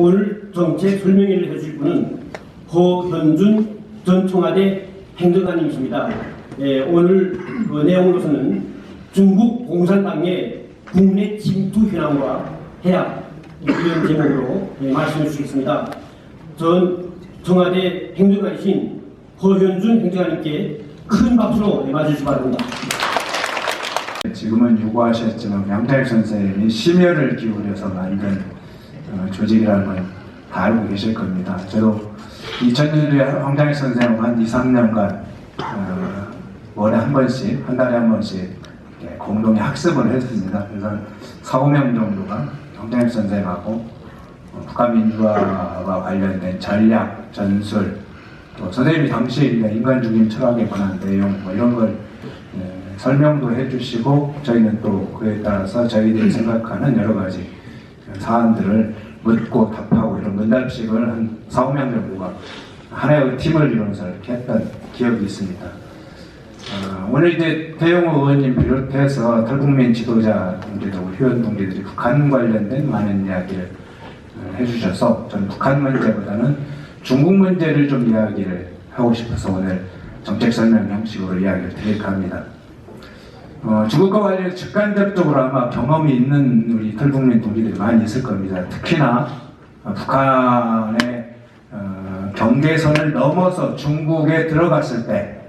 오늘 정책 설명회를 해주실 분은 허현준 전 청와대 행정관님이십니다. 예, 오늘 그 내용으로서는 중국 공산당의 국내 침투 현황과 해약 이런 제목으로 예, 말씀해 주시겠습니다. 전 청와대 행정관이신 허현준 행정관님께 큰 박수로 예, 맞으시기 바랍니다. 지금은 요구하셨지만 양타일 선생님이 심혈을 기울여서 만든 어, 조직이라는 걸 다 알고 계실 겁니다. 저도 2000년도에 황장일 선생님 한 2, 3년간 어, 월에 한 번씩, 한 달에 한 번씩 공동의 학습을 했습니다. 그래서 4, 5명 정도가 황장일 선생님하고 어, 북한 민주화와 관련된 전략, 전술, 또 선생님이 이제 인간 중심 철학에 관한 내용 뭐 이런 걸 예, 설명도 해주시고 저희는 또 그에 따라서 저희들이 생각하는 여러 가지 사안들을 묻고 답하고 이런 문답식을 한 4, 5명 정도가 하나의 팀을 이루면서 이렇게 했던 기억이 있습니다. 어, 오늘 이제 태용호 의원님 비롯해서 탈북민 지도자 동지들, 우리 회원 동지들이 북한 관련된 많은 이야기를 어, 해주셔서 저는 북한 문제보다는 중국 문제를 좀 이야기를 하고 싶어서 오늘 정책 설명 형식으로 이야기를 드릴까 합니다. 어, 중국과 관련 직간접적으로 아마 경험이 있는 우리 탈북민 동지들이 많이 있을 겁니다. 특히나 어, 북한의 어, 경계선을 넘어서 중국에 들어갔을 때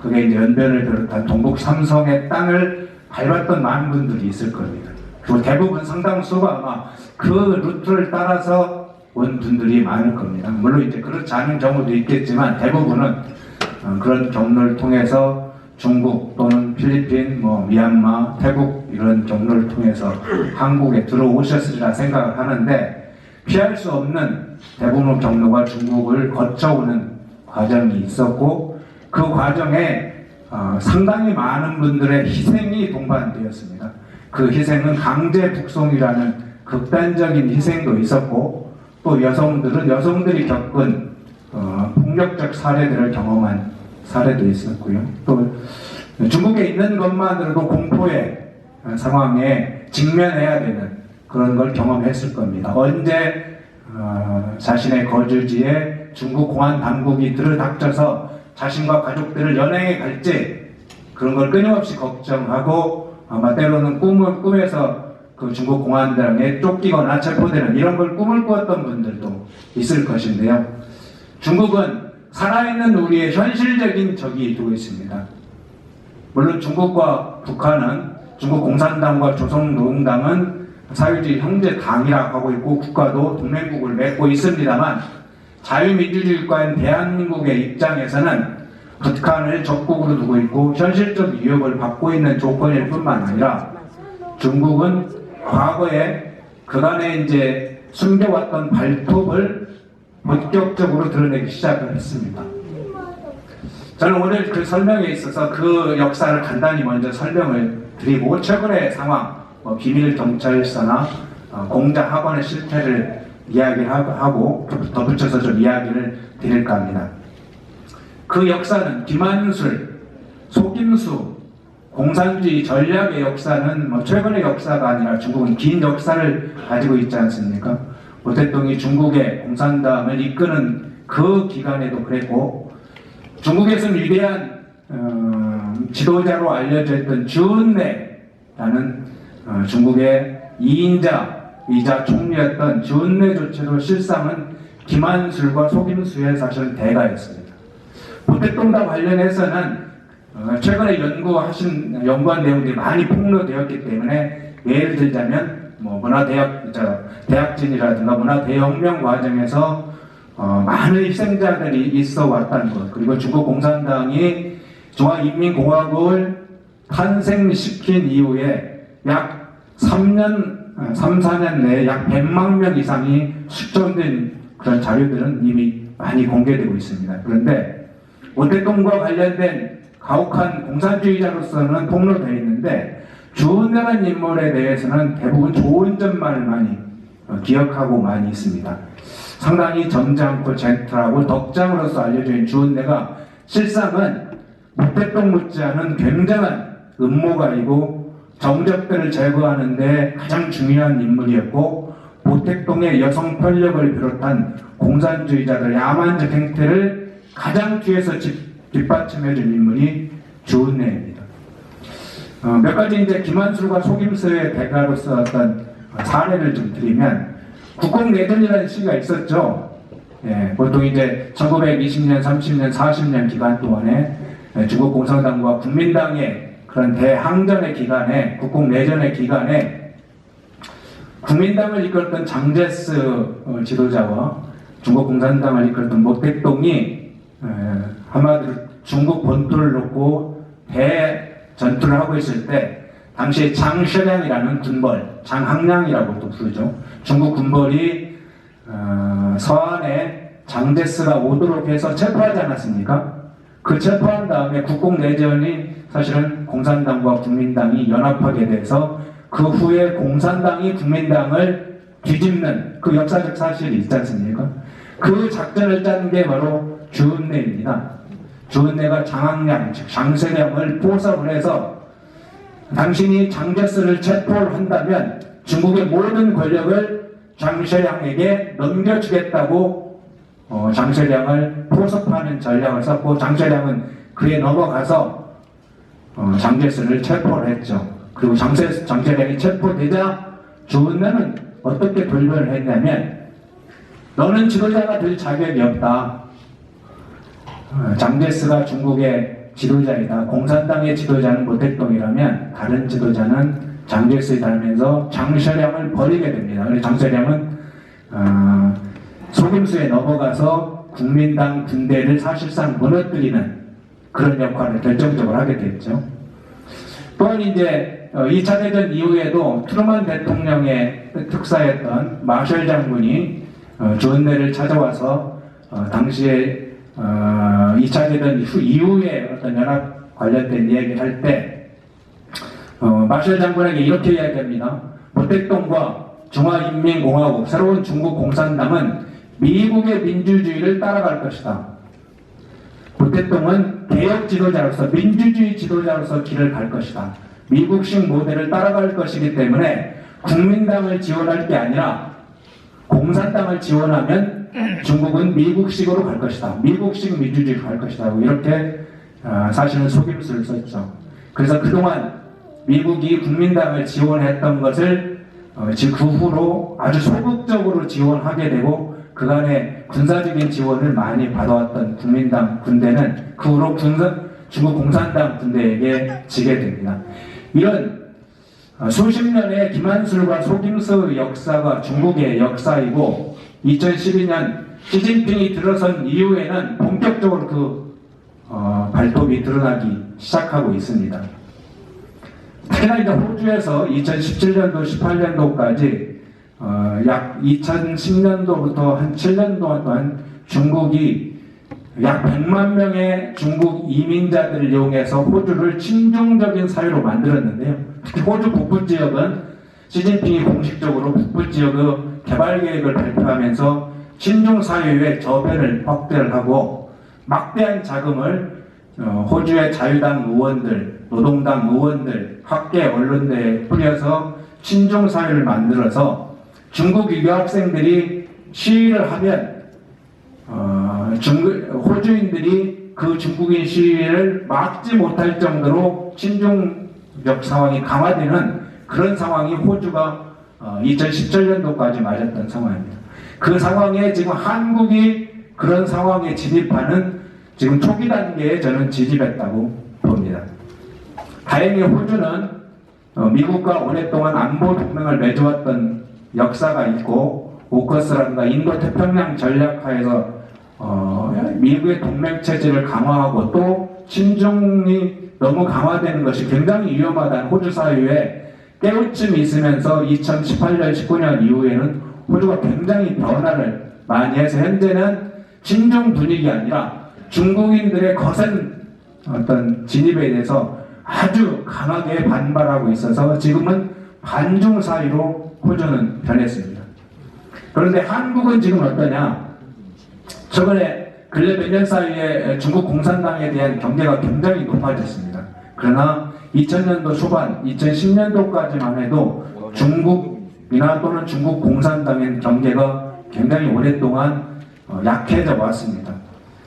그게 이제 연변을 비롯한 동북 삼성의 땅을 밟았던 많은 분들이 있을 겁니다. 그리고 대부분 상당수가 아마 그 루트를 따라서 온 분들이 많을 겁니다. 물론 이제 그렇지 않은 경우도 있겠지만 대부분은 어, 그런 경로를 통해서 중국 또는 필리핀, 뭐 미얀마, 태국 이런 경로를 통해서 한국에 들어오셨으리라 생각을 하는데 피할 수 없는 대부분 경로가 중국을 거쳐오는 과정이 있었고 그 과정에 어, 상당히 많은 분들의 희생이 동반되었습니다. 그 희생은 강제 북송이라는 극단적인 희생도 있었고 또 여성들은 여성들이 겪은 어, 폭력적 사례들을 경험한 사례도 있었고요. 또 중국에 있는 것만으로도 공포의 어, 상황에 직면해야 되는 그런 걸 경험했을 겁니다. 언제 어, 자신의 거주지에 중국 공안 당국이 들어닥쳐서 자신과 가족들을 연행해 갈지 그런 걸 끊임없이 걱정하고 아마 때로는 꿈을 꿈에서 그 중국 공안당에 쫓기거나 체포되는 이런 걸 꿈을 꾸었던 분들도 있을 것인데요. 중국은 살아있는 우리의 현실적인 적이 되고 있습니다. 물론 중국과 북한은 중국 공산당과 조선노동당은 사회주의 형제 당이라고 하고 있고 국가도 동맹국을 맺고 있습니다만 자유민주주의국가인 대한민국의 입장에서는 북한을 적국으로 두고 있고 현실적 위협을 받고 있는 조건일 뿐만 아니라 중국은 과거에 그간에 이제 숨겨왔던 발톱을 본격적으로 드러내기 시작을 했습니다. 저는 오늘 그 설명에 있어서 그 역사를 간단히 먼저 설명을 드리고 최근의 상황, 뭐 비밀 경찰서나 어, 공자 학원의 실태를 이야기를 하고 덧붙여서 좀 이야기를 드릴까 합니다. 그 역사는 김한술, 속임수, 공산주의 전략의 역사는 뭐 최근의 역사가 아니라 중국은 긴 역사를 가지고 있지 않습니까? 모태동이 중국의 공산당을 이끄는 그 기간에도 그랬고 중국에서는 위대한 어, 지도자로 알려져 있던 주은래라는 어, 중국의 2인자이자 총리였던 주은래조차도 실상은 김한술과 속임수의 사실은 대가였습니다. 모태동과 관련해서는 어, 최근에 연구하신 연구한 내용들이 많이 폭로되었기 때문에 예를 들자면 뭐 문화대학 저 대학진이라든가 문화대혁명 과정에서 어, 많은 희생자들이 있어 왔다는 것 그리고 중국 공산당이 중화인민공화국을 탄생시킨 이후에 약 3년 3, 4년 내에 약 100만 명 이상이 숙정된 그런 자료들은 이미 많이 공개되고 있습니다. 그런데 원대동과 관련된 가혹한 공산주의자로서는 폭로되어 있는데 주은라는 인물에 대해서는 대부분 좋은 점만 많이 어, 기억하고 많이 있습니다. 상당히 점잖고 젠틀하고 덕장으로서 알려져 있는 주은내가 실상은 무태동 못지않은 굉장한 음모가이고 정적들을 제거하는데 가장 중요한 인물이었고 모택동의 여성 편력을 비롯한 공산주의자들의 야만적 행태를 가장 뒤에서 뒷- 뒷받침해준 인물이 주은래입니다. 어, 몇 가지 이제 김한술과 속임수의 대가로서 어떤 사례를 좀 드리면 국공내전이라는 시기가 있었죠. 예, 보통 이제 1920년, 30년, 40년 기간 동안에 예, 중국 공산당과 국민당의 그런 대항전의 기간에 국공내전의 기간에 국민당을 이끌었던 장제스 어, 지도자와 중국 공산당을 이끌었던 모택동이 에, 한마디로 중국 본토를 놓고 대 전투를 하고 있을 때 당시에 장셔량이라는 군벌, 장항량이라고도 부르죠. 중국 군벌이 어, 서안에 장제스가 오도록 해서 체포하지 않았습니까? 그 체포한 다음에 국공내전이 사실은 공산당과 국민당이 연합하게 돼서 그 후에 공산당이 국민당을 뒤집는 그 역사적 사실이 있지 않습니까? 그 작전을 짠 게 바로 주은래입니다. 주은래가 장항량, 즉 장세량을 포섭을 해서 당신이 장제스를 체포를 한다면 중국의 모든 권력을 장세량에게 넘겨주겠다고 어, 장세량을 포섭하는 전략을 썼고 장세량은 그에 넘어가서 어, 장제스를 체포를 했죠. 그리고 장세, 장세량이 체포되자 주은래는 어떻게 돌변을 했냐면 너는 지도자가 될 자격이 없다. 어, 장제스가 중국의 지도자이다. 공산당의 지도자는 모택동이라면 다른 지도자는 장제스에 닮면서 장세량을 버리게 됩니다. 장세량은 어, 속임수에 넘어가서 국민당 군대를 사실상 무너뜨리는 그런 역할을 결정적으로 하게 됐죠. 또한 이제 2차 대전 이후에도 트루먼 대통령의 특사였던 마셜 장군이 어, 조은래를 찾아와서 어, 당시에 어, 2차 대전 후 이후에 어떤 연합 관련된 이야기를 할 때 어, 마셜 장군에게 이렇게 이야기합니다. 모택동과 중화인민공화국 새로운 중국 공산당은 미국의 민주주의를 따라갈 것이다. 모택동은 개혁 지도자로서 민주주의 지도자로서 길을 갈 것이다. 미국식 모델을 따라갈 것이기 때문에 국민당을 지원할 게 아니라 공산당을 지원하면 중국은 미국식으로 갈 것이다. 미국식 민주주의로 갈 것이다. 이렇게 어, 사실은 속임수를 썼죠. 그래서 그동안 미국이 국민당을 지원했던 것을 어, 지금 그 후로 아주 소극적으로 지원하게 되고 그간의 군사적인 지원을 많이 받아왔던 국민당 군대는 그 후로 군사, 중국 공산당 군대에게 지게 됩니다. 이런 어, 수십 년의 김한술과 속임수 역사가 중국의 역사이고 2012년 시진핑이 들어선 이후에는 본격적으로 그 어, 발톱이 드러나기 시작하고 있습니다. 특히나 이제 호주에서 2017년도, 18년도까지 어, 약 2010년도부터 한 7년 동안 중국이 약 100만 명의 중국 이민자들을 이용해서 호주를 친중적인 사회로 만들었는데요. 특히 호주 북부 지역은 시진핑이 공식적으로 북부 지역의 개발 계획을 발표하면서 친중 사회의 저변을 확대를 하고 막대한 자금을 어, 호주의 자유당 의원들, 노동당 의원들, 학계 언론대에 뿌려서 친중 사회를 만들어서 중국 유학생들이 시위를 하면 어, 중국, 호주인들이 그 중국인 시위를 막지 못할 정도로 친중적 상황이 강화되는 그런 상황이 호주가 어, 2017년도까지 맞았던 상황입니다. 그 상황에 지금 한국이 그런 상황에 진입하는 지금 초기 단계에 저는 진입했다고 봅니다. 다행히 호주는 어, 미국과 오랫동안 안보 동맹을 맺어왔던 역사가 있고 오커스라든가 인도 태평양 전략하에서 어, 미국의 동맹 체제를 강화하고 또 친중이 너무 강화되는 것이 굉장히 위험하다는 호주 사회에 깨우침이 있으면서 2018년 19년 이후에는 호주가 굉장히 변화를 많이 해서 현재는 친중 분위기 아니라 중국인들의 거센 어떤 진입에 대해서 아주 강하게 반발하고 있어서 지금은 반중 사회로 호주는 변했습니다. 그런데 한국은 지금 어떠냐? 저번에 근래 몇 년 사이에 중국 공산당에 대한 경계가 굉장히 높아졌습니다. 그러나 2000년도 초반, 2010년도까지만 해도 중국 미나 또는 중국 공산당의 경계가 굉장히 오랫동안 어, 약해져 왔습니다.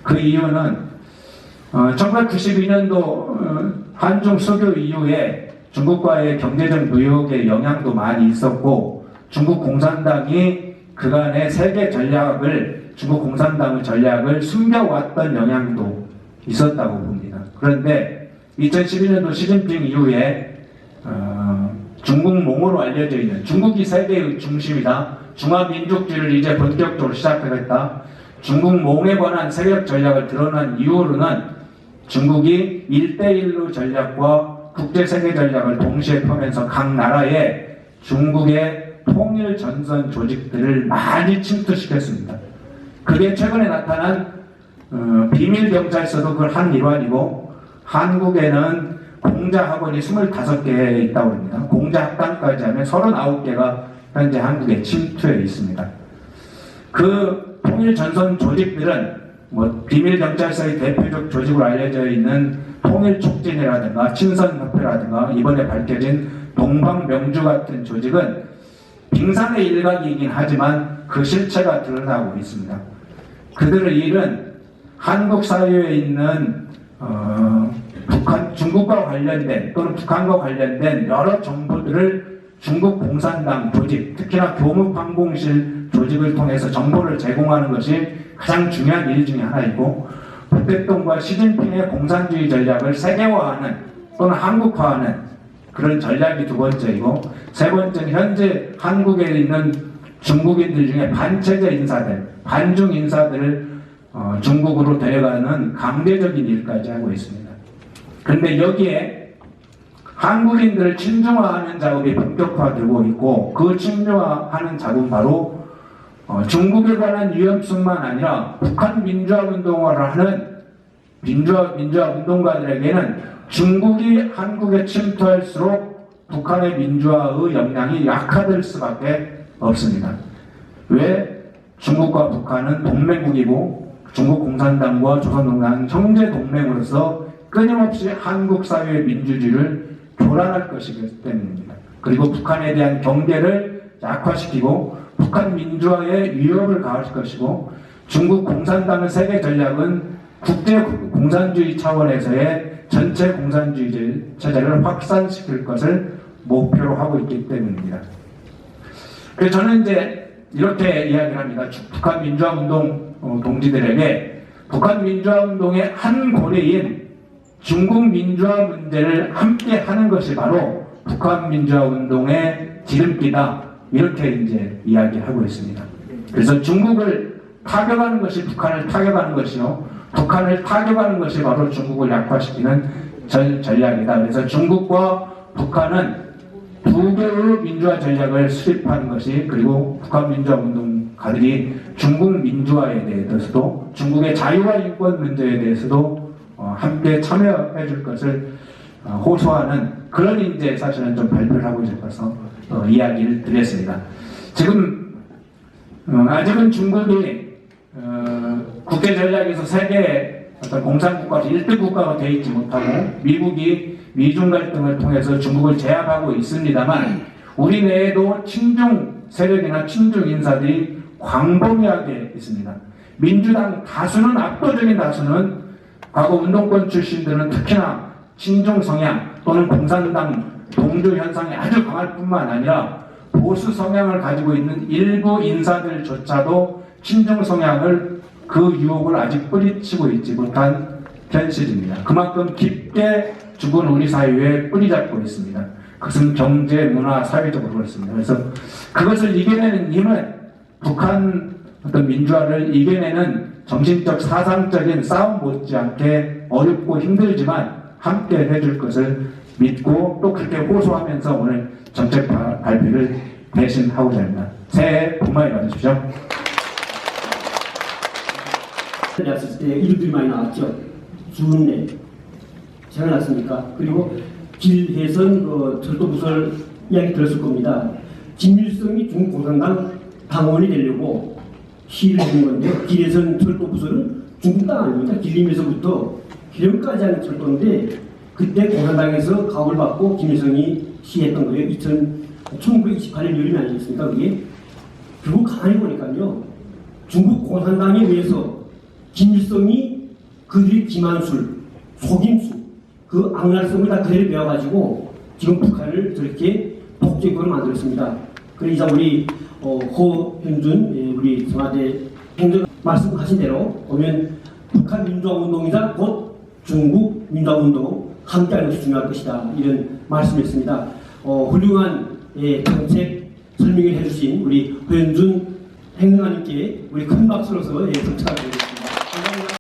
그 이유는 어, 1992년도 한중 수교 이후에 중국과의 경제적 무역의 영향도 많이 있었고 중국 공산당이 그간의 세계 전략을 중국 공산당의 전략을 숨겨왔던 영향도 있었다고 봅니다. 그런데 2011년도 시진핑 이후에 어, 중국 몽으로 알려져 있는 중국이 세계의 중심이다. 중화민족주의를 이제 본격적으로 시작하겠다. 중국 몽에 관한 세력 전략을 드러난 이후로는 중국이 1대1로 전략과 국제 세계 전략을 동시에 펴면서 각 나라에 중국의 통일 전선 조직들을 많이 침투시켰습니다. 그게 최근에 나타난 어, 비밀 경찰서도 그걸 한 일환이고 한국에는 공자 학원이 25개 있다고 합니다. 공자 학당까지 하면 39개가 현재 한국에 침투해 있습니다. 그 통일 전선 조직들은 뭐 비밀 경찰서의 대표적 조직으로 알려져 있는 통일 촉진이라든가 친선 협회라든가 이번에 밝혀진 동방명주 같은 조직은 빙산의 일각이긴 하지만 그 실체가 드러나고 있습니다. 그들의 일은 한국 사회에 있는 어, 북한 중국과 관련된 또는 북한과 관련된 여러 정보들을 중국 공산당 조직, 특히나 교무방공실 조직을 통해서 정보를 제공하는 것이 가장 중요한 일 중에 하나이고 북대통과 시진핑의 공산주의 전략을 세계화하는 또는 한국화하는 그런 전략이 두 번째이고 세 번째는 현재 한국에 있는 중국인들 중에 반체제 인사들, 반중 인사들을 어, 중국으로 데려가는 강제적인 일까지 하고 있습니다. 그런데 여기에 한국인들을 친중화하는 작업이 본격화되고 있고 그 친중화하는 작업은 바로 어, 중국에 관한 위험성만 아니라 북한 민주화 운동을 하는 민주화, 민주화 운동가들에게는 중국이 한국에 침투할수록 북한의 민주화의 역량이 약화될 수밖에 없습니다. 왜? 중국과 북한은 동맹국이고 중국 공산당과 조선동맹 형제 동맹으로서 끊임없이 한국 사회의 민주주의를 교란할 것이기 때문입니다. 그리고 북한에 대한 경계를 약화시키고 북한 민주화에 위협을 가할 것이고 중국 공산당의 세계 전략은 국제 공산주의 차원에서의 전체 공산주의 체제를 확산시킬 것을 목표로 하고 있기 때문입니다. 그래서 저는 이제 이렇게 이야기를 합니다. 주- 북한 민주화 운동 어, 동지들에게 북한 민주화 운동의 한 고리인 중국 민주화 문제를 함께 하는 것이 바로 북한 민주화 운동의 지름길이다. 이렇게 이제 이야기하고 있습니다. 그래서 중국을 타격하는 것이 북한을 타격하는 것이요. 북한을 타격하는 것이 바로 중국을 약화시키는 전, 전략이다. 그래서 중국과 북한은 두 개의 민주화 전략을 수립하는 것이 그리고 북한 민주화 운동 가들이 중국 민주화에 대해서도 중국의 자유와 인권 문제에 대해서도 어, 함께 참여해 줄 것을 어, 호소하는 그런 이제 사실은 좀 발표를 하고 싶어서 어, 이야기를 드렸습니다. 지금 어, 아직은 중국이 어, 국제 전략에서 세계 어떤 공산국가로 1등 국가가 되어 있지 못하고 미국이 미중 갈등을 통해서 중국을 제압하고 있습니다만 우리 내에도 친중 세력이나 친중 인사들이 광범위하게 있습니다. 민주당 다수는 압도적인 다수는 과거 운동권 출신들은 특히나 친중 성향 또는 공산당 동조 현상이 아주 강할 뿐만 아니라 보수 성향을 가지고 있는 일부 인사들조차도 친중 성향을 그 유혹을 아직 뿌리치고 있지 못한 현실입니다. 그만큼 깊게 죽은 우리 사회에 뿌리 잡고 있습니다. 그것은 경제, 문화, 사회적으로 그렇습니다. 그래서 그것을 이겨내는 힘은 북한 어떤 민주화를 이겨내는 정신적, 사상적인 싸움 못지않게 어렵고 힘들지만 함께 해줄 것을 믿고 또 그렇게 호소하면서 오늘 정책 바- 발표를 대신하고자 합니다. 새해 복 많이 받으십시오. 나왔을 때 이름들이 많이 나왔죠. 주은래 생각났습니까? 그리고 길해선 그 철도 부설 이야기 들었을 겁니다. 김일성이 중국 공산당 당원이 되려고 시위를 하는 건데요. 길해선 철도부설은 중국 땅 아닙니까? 길림에서부터 기름까지 하는 철도인데 그때 공산당에서 가업을 받고 김일성이 시했던 거예요. 1928년 여름이 아니겠습니까? 그게 결국 가만히 보니까요. 중국 공산당에 의해서 김일성이 그들이 기만술, 속임수, 그 악랄성을 다 그대로 배워가지고 지금 북한을 저렇게 독재국으로 만들었습니다. 그래서 이제 우리 어, 호현준 예, 우리 청와대 행정 말씀하신 대로 보면 북한 민주화운동이자 곧 중국 민주화운동 함께하는 것이 중요할 것이다 이런 말씀이었습니다. 어, 훌륭한 예, 정책 설명을 해주신 우리 호현준 행정관님께 우리 큰 박수로서 예, 감사드립니다.